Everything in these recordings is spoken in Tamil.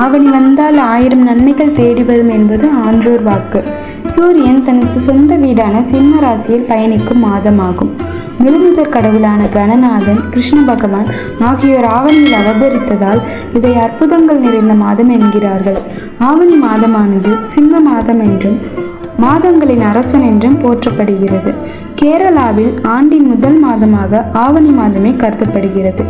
ஆவணி வந்தால் ஆயிரம் நன்மைகள் தேடி வரும் என்பது ஆன்றோர் வாக்கு. சூரியன் தனது சொந்த வீடான சிம்ம ராசியில் பயணிக்கும் மாதமாகும். முழுமுதற் கடவுளான கணநாதன் கிருஷ்ண பகவான் ஆகியோர் ஆவணியில் அவதரித்ததால் இதை அற்புதங்கள் நிறைந்த மாதம் என்கிறார்கள். ஆவணி மாதமானது சிம்ம மாதம் என்றும் மாதங்களின் அரசன் என்றும் போற்றப்படுகிறது. கேரளாவில் ஆண்டின் முதல் மாதமாக ஆவணி மாதமே கருதப்படுகிறது.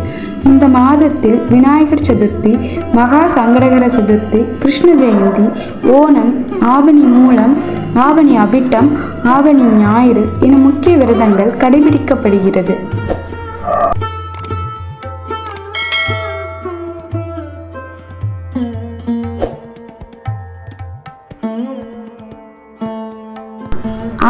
இந்த மாதத்தில் விநாயகர் சதுர்த்தி மகா சங்கடகர சதுர்த்தி கிருஷ்ண ஜெயந்தி ஓணம் ஆவணி மூலம் ஆவணி அபிட்டம் ஆவணி ஞாயிறு என முக்கிய விரதங்கள் கடைபிடிக்கப்படுகிறது.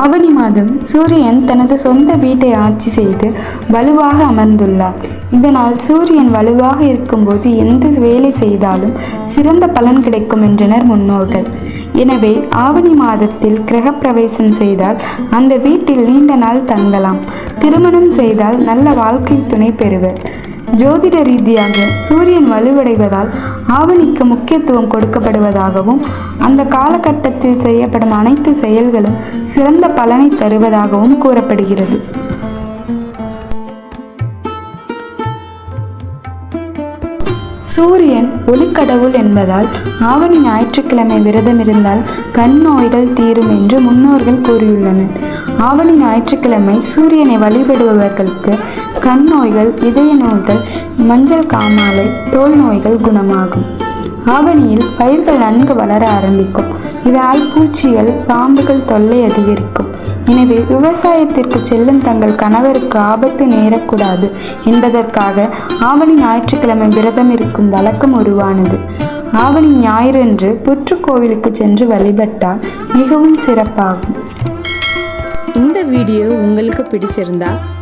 ஆவணி மாதம் சூரியன் தனது சொந்த வீட்டை ஆட்சி செய்து வலுவாக அமர்ந்துள்ளார். இதனால் சூரியன் வலுவாக இருக்கும்போது எந்த வேலை செய்தாலும் சிறந்த பலன் கிடைக்கும் என்றனர் முன்னோர்கள். எனவே ஆவணி மாதத்தில் கிரகப்பிரவேசம் செய்தால் அந்த வீட்டில் நீண்ட நாள் தங்கலாம். திருமணம் செய்தால் நல்ல வாழ்க்கை துணை பெறுவர். ஜோதிட ரீதியாக சூரியன் வலுவடைவதால் ஆவணிக்கு முக்கியத்துவம் கொடுக்கப்படுவதாகவும் அந்த காலகட்டத்தில் செய்யப்படும் அனைத்து செயல்களும் சிறந்த பலனை தருவதாகவும் கூறப்படுகிறது. சூரியன் ஒளிக்கடவுள் என்பதால் ஆவணி ஞாயிற்றுக்கிழமை விரதம் இருந்தால் கண் நோய்கள் தீரும் என்று முன்னோர்கள் கூறியுள்ளனர். ஆவணி ஞாயிற்றுக்கிழமை சூரியனை வழிபடுபவர்களுக்கு கண் நோய்கள் இதய நோய்கள் மஞ்சள் காமாலை தோல் நோய்கள் குணமாகும். ஆவணியில் பயிர்கள் நன்கு வளர ஆரம்பிக்கும். இதனால் பூச்சிகள் பாம்புகள் தொல்லை அதிகரிக்கும். எனவே விவசாயத்திற்கு செல்லும் தங்கள் கணவருக்கு ஆபத்து நேரக்கூடாது என்பதற்காக ஆவணி ஞாயிற்றுக்கிழமை விரதம் இருக்கும் வழக்கம் உருவானது. ஆவணி ஞாயிறன்று புற்றுக்கோவிலுக்கு சென்று வழிபட்டால் மிகவும் சிறப்பாகும். இந்த வீடியோ உங்களுக்கு பிடிச்சிருந்தா